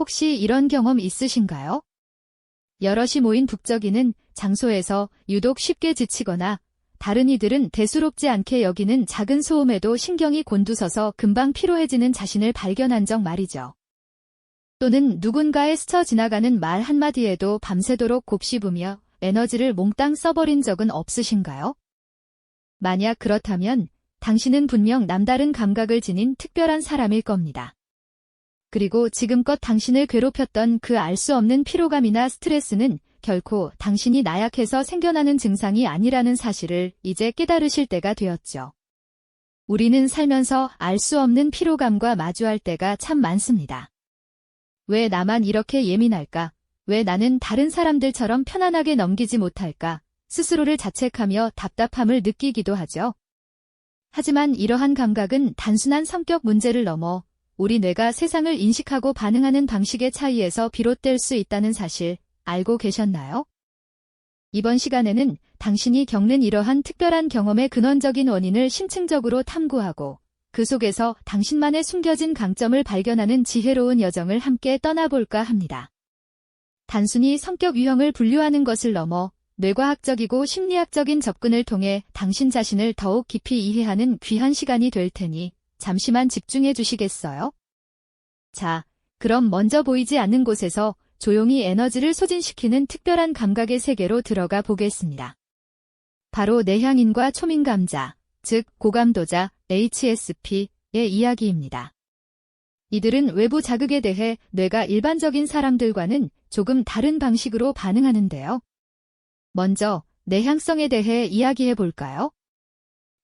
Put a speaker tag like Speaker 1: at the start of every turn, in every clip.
Speaker 1: 혹시 이런 경험 있으신가요? 여럿이 모인 북적이는 장소에서 유독 쉽게 지치거나 다른 이들은 대수롭지 않게 여기는 작은 소음에도 신경이 곤두서서 금방 피로해지는 자신을 발견한 적 말이죠. 또는 누군가의 스쳐 지나가는 말 한마디에도 밤새도록 곱씹으며 에너지를 몽땅 써버린 적은 없으신가요? 만약 그렇다면 당신은 분명 남다른 감각을 지닌 특별한 사람일 겁니다. 그리고 지금껏 당신을 괴롭혔던 그 알 수 없는 피로감이나 스트레스는 결코 당신이 나약해서 생겨나는 증상이 아니라는 사실을 이제 깨달으실 때가 되었죠. 우리는 살면서 알 수 없는 피로감과 마주할 때가 참 많습니다. 왜 나만 이렇게 예민할까? 왜 나는 다른 사람들처럼 편안하게 넘기지 못할까? 스스로를 자책하며 답답함을 느끼기도 하죠. 하지만 이러한 감각은 단순한 성격 문제를 넘어 우리 뇌가 세상을 인식하고 반응하는 방식의 차이에서 비롯될 수 있다는 사실 알고 계셨나요? 이번 시간에는 당신이 겪는 이러한 특별한 경험의 근원적인 원인을 심층적으로 탐구하고 그 속에서 당신만의 숨겨진 강점을 발견하는 지혜로운 여정을 함께 떠나볼까 합니다. 단순히 성격 유형을 분류하는 것을 넘어 뇌과학적이고 심리학적인 접근을 통해 당신 자신을 더욱 깊이 이해하는 귀한 시간이 될 테니 잠시만 집중해 주시겠어요? 자, 그럼 먼저 보이지 않는 곳에서 조용히 에너지를 소진시키는 특별한 감각의 세계로 들어가 보겠습니다. 바로 내향인과 초민감자, 즉 고감도자 HSP의 이야기입니다. 이들은 외부 자극에 대해 뇌가 일반적인 사람들과는 조금 다른 방식으로 반응하는데요. 먼저 내향성에 대해 이야기해 볼까요?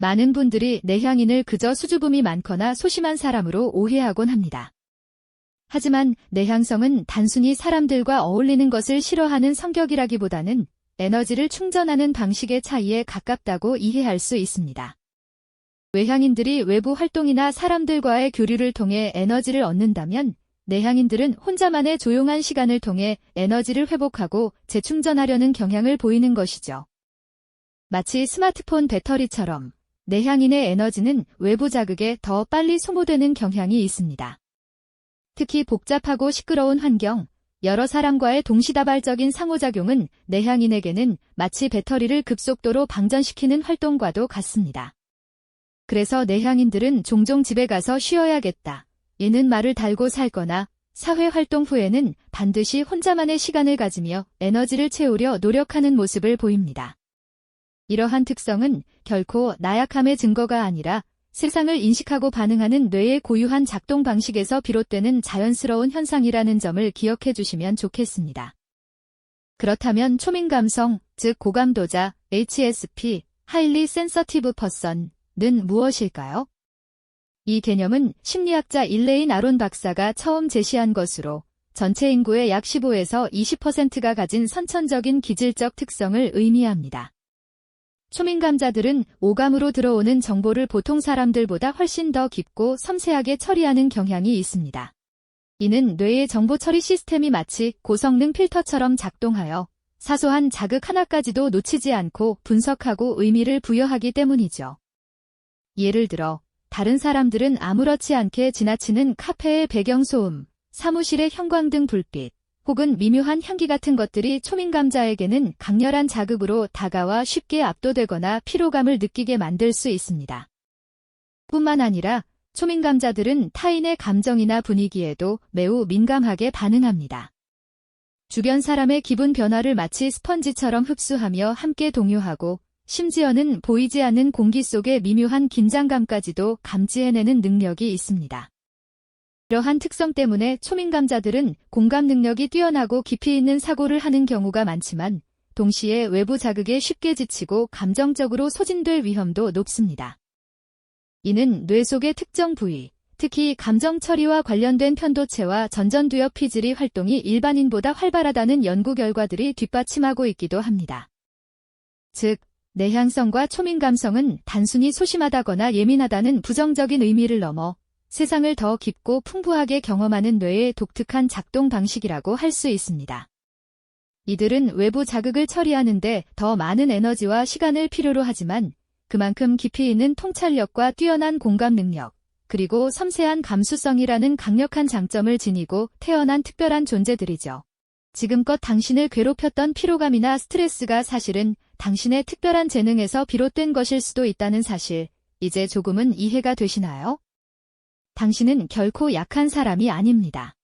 Speaker 1: 많은 분들이 내향인을 그저 수줍음이 많거나 소심한 사람으로 오해하곤 합니다. 하지만 내향성은 단순히 사람들과 어울리는 것을 싫어하는 성격이라기보다는 에너지를 충전하는 방식의 차이에 가깝다고 이해할 수 있습니다. 외향인들이 외부 활동이나 사람들과의 교류를 통해 에너지를 얻는다면 내향인들은 혼자만의 조용한 시간을 통해 에너지를 회복하고 재충전하려는 경향을 보이는 것이죠. 마치 스마트폰 배터리처럼 내향인의 에너지는 외부 자극에 더 빨리 소모되는 경향이 있습니다. 특히 복잡하고 시끄러운 환경, 여러 사람과의 동시다발적인 상호작용은 내향인에게는 마치 배터리를 급속도로 방전시키는 활동과도 같습니다. 그래서 내향인들은 종종 집에 가서 쉬어야겠다. 이는 말을 달고 살거나 사회 활동 후에는 반드시 혼자만의 시간을 가지며 에너지를 채우려 노력하는 모습을 보입니다. 이러한 특성은 결코 나약함의 증거가 아니라 세상을 인식하고 반응하는 뇌의 고유한 작동 방식에서 비롯되는 자연스러운 현상이라는 점을 기억해 주시면 좋겠습니다. 그렇다면 초민감성, 즉 고감도자, HSP, Highly Sensitive Person는 무엇일까요? 이 개념은 심리학자 일레인 아론 박사가 처음 제시한 것으로 전체 인구의 약 15에서 20%가 가진 선천적인 기질적 특성을 의미합니다. 초민감자들은 오감으로 들어오는 정보를 보통 사람들보다 훨씬 더 깊고 섬세하게 처리하는 경향이 있습니다. 이는 뇌의 정보 처리 시스템이 마치 고성능 필터처럼 작동하여 사소한 자극 하나까지도 놓치지 않고 분석하고 의미를 부여하기 때문이죠. 예를 들어, 다른 사람들은 아무렇지 않게 지나치는 카페의 배경소음, 사무실의 형광등 불빛, 혹은 미묘한 향기 같은 것들이 초민감자에게는 강렬한 자극으로 다가와 쉽게 압도되거나 피로감을 느끼게 만들 수 있습니다. 뿐만 아니라 초민감자들은 타인의 감정이나 분위기에도 매우 민감하게 반응합니다. 주변 사람의 기분 변화를 마치 스펀지처럼 흡수하며 함께 동요하고 심지어는 보이지 않는 공기 속의 미묘한 긴장감까지도 감지해내는 능력이 있습니다. 이러한 특성 때문에 초민감자들은 공감 능력이 뛰어나고 깊이 있는 사고를 하는 경우가 많지만 동시에 외부 자극에 쉽게 지치고 감정적으로 소진될 위험도 높습니다. 이는 뇌 속의 특정 부위, 특히 감정 처리와 관련된 편도체와 전전두엽 피질이 활동이 일반인보다 활발하다는 연구 결과들이 뒷받침하고 있기도 합니다. 즉, 내향성과 초민감성은 단순히 소심하다거나 예민하다는 부정적인 의미를 넘어 세상을 더 깊고 풍부하게 경험하는 뇌의 독특한 작동 방식이라고 할 수 있습니다. 이들은 외부 자극을 처리하는데 더 많은 에너지와 시간을 필요로 하지만 그만큼 깊이 있는 통찰력과 뛰어난 공감 능력, 그리고 섬세한 감수성이라는 강력한 장점을 지니고 태어난 특별한 존재들이죠. 지금껏 당신을 괴롭혔던 피로감이나 스트레스가 사실은 당신의 특별한 재능에서 비롯된 것일 수도 있다는 사실, 이제 조금은 이해가 되시나요? 당신은 결코 약한 사람이 아닙니다.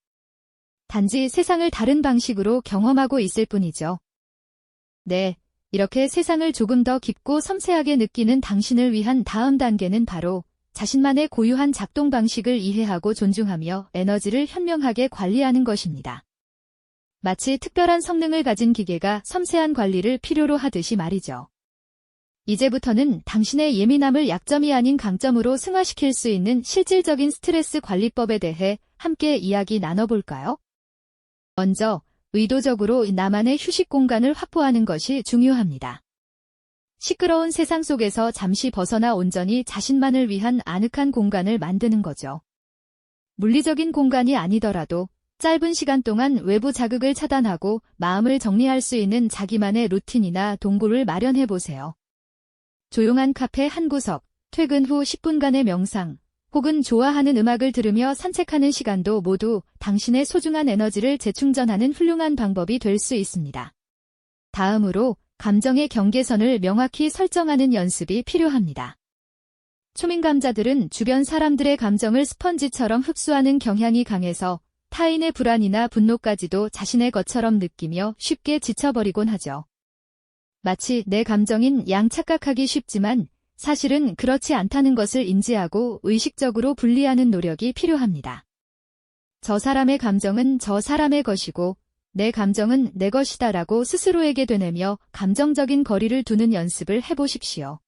Speaker 1: 단지 세상을 다른 방식으로 경험하고 있을 뿐이죠. 네, 이렇게 세상을 조금 더 깊고 섬세하게 느끼는 당신을 위한 다음 단계는 바로 자신만의 고유한 작동 방식을 이해하고 존중하며 에너지를 현명하게 관리하는 것입니다. 마치 특별한 성능을 가진 기계가 섬세한 관리를 필요로 하듯이 말이죠. 이제부터는 당신의 예민함을 약점이 아닌 강점으로 승화시킬 수 있는 실질적인 스트레스 관리법에 대해 함께 이야기 나눠볼까요? 먼저, 의도적으로 나만의 휴식 공간을 확보하는 것이 중요합니다. 시끄러운 세상 속에서 잠시 벗어나 온전히 자신만을 위한 아늑한 공간을 만드는 거죠. 물리적인 공간이 아니더라도 짧은 시간 동안 외부 자극을 차단하고 마음을 정리할 수 있는 자기만의 루틴이나 동굴을 마련해 보세요. 조용한 카페 한 구석, 퇴근 후 10분간의 명상, 혹은 좋아하는 음악을 들으며 산책하는 시간도 모두 당신의 소중한 에너지를 재충전하는 훌륭한 방법이 될 수 있습니다. 다음으로 감정의 경계선을 명확히 설정하는 연습이 필요합니다. 초민감자들은 주변 사람들의 감정을 스펀지처럼 흡수하는 경향이 강해서 타인의 불안이나 분노까지도 자신의 것처럼 느끼며 쉽게 지쳐버리곤 하죠. 마치 내 감정인 양 착각하기 쉽지만 사실은 그렇지 않다는 것을 인지하고 의식적으로 분리하는 노력이 필요합니다. 저 사람의 감정은 저 사람의 것이고 내 감정은 내 것이다 라고 스스로에게 되뇌며 감정적인 거리를 두는 연습을 해보십시오.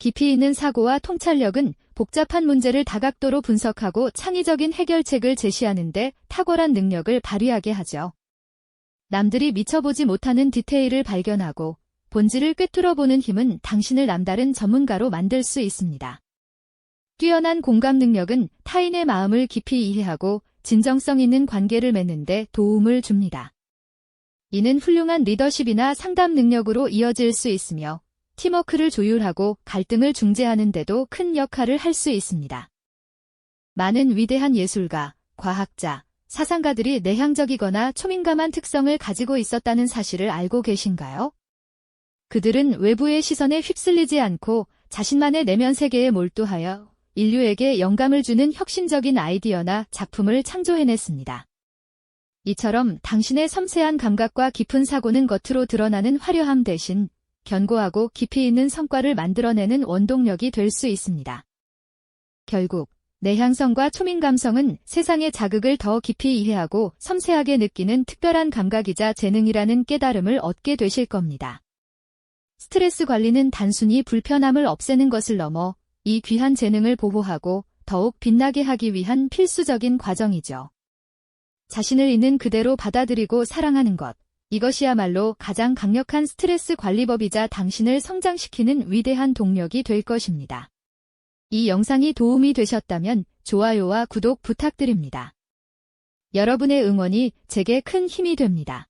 Speaker 1: 깊이 있는 사고와 통찰력은 복잡한 문제를 다각도로 분석하고 창의적인 해결책을 제시하는데 탁월한 능력을 발휘하게 하죠. 남들이 미쳐보지 못하는 디테일을 발견하고 본질을 꿰뚫어 보는 힘은 당신을 남다른 전문가로 만들 수 있습니다. 뛰어난 공감 능력은 타인의 마음을 깊이 이해하고 진정성 있는 관계를 맺는데 도움을 줍니다. 이는 훌륭한 리더십이나 상담 능력으로 이어질 수 있으며 팀워크를 조율하고 갈등을 중재하는 데도 큰 역할을 할 수 있습니다. 많은 위대한 예술가, 과학자, 사상가들이 내향적이거나 초민감한 특성을 가지고 있었다는 사실을 알고 계신가요? 그들은 외부의 시선에 휩쓸리지 않고 자신만의 내면 세계에 몰두하여 인류에게 영감을 주는 혁신적인 아이디어나 작품을 창조해냈습니다. 이처럼 당신의 섬세한 감각과 깊은 사고는 겉으로 드러나는 화려함 대신 견고하고 깊이 있는 성과를 만들어내는 원동력이 될 수 있습니다. 결국 내향성과 초민감성은 세상의 자극을 더 깊이 이해하고 섬세하게 느끼는 특별한 감각이자 재능이라는 깨달음을 얻게 되실 겁니다. 스트레스 관리는 단순히 불편함을 없애는 것을 넘어 이 귀한 재능을 보호하고 더욱 빛나게 하기 위한 필수적인 과정이죠. 자신을 있는 그대로 받아들이고 사랑하는 것. 이것이야말로 가장 강력한 스트레스 관리법이자 당신을 성장시키는 위대한 동력이 될 것입니다. 이 영상이 도움이 되셨다면 좋아요와 구독 부탁드립니다. 여러분의 응원이 제게 큰 힘이 됩니다.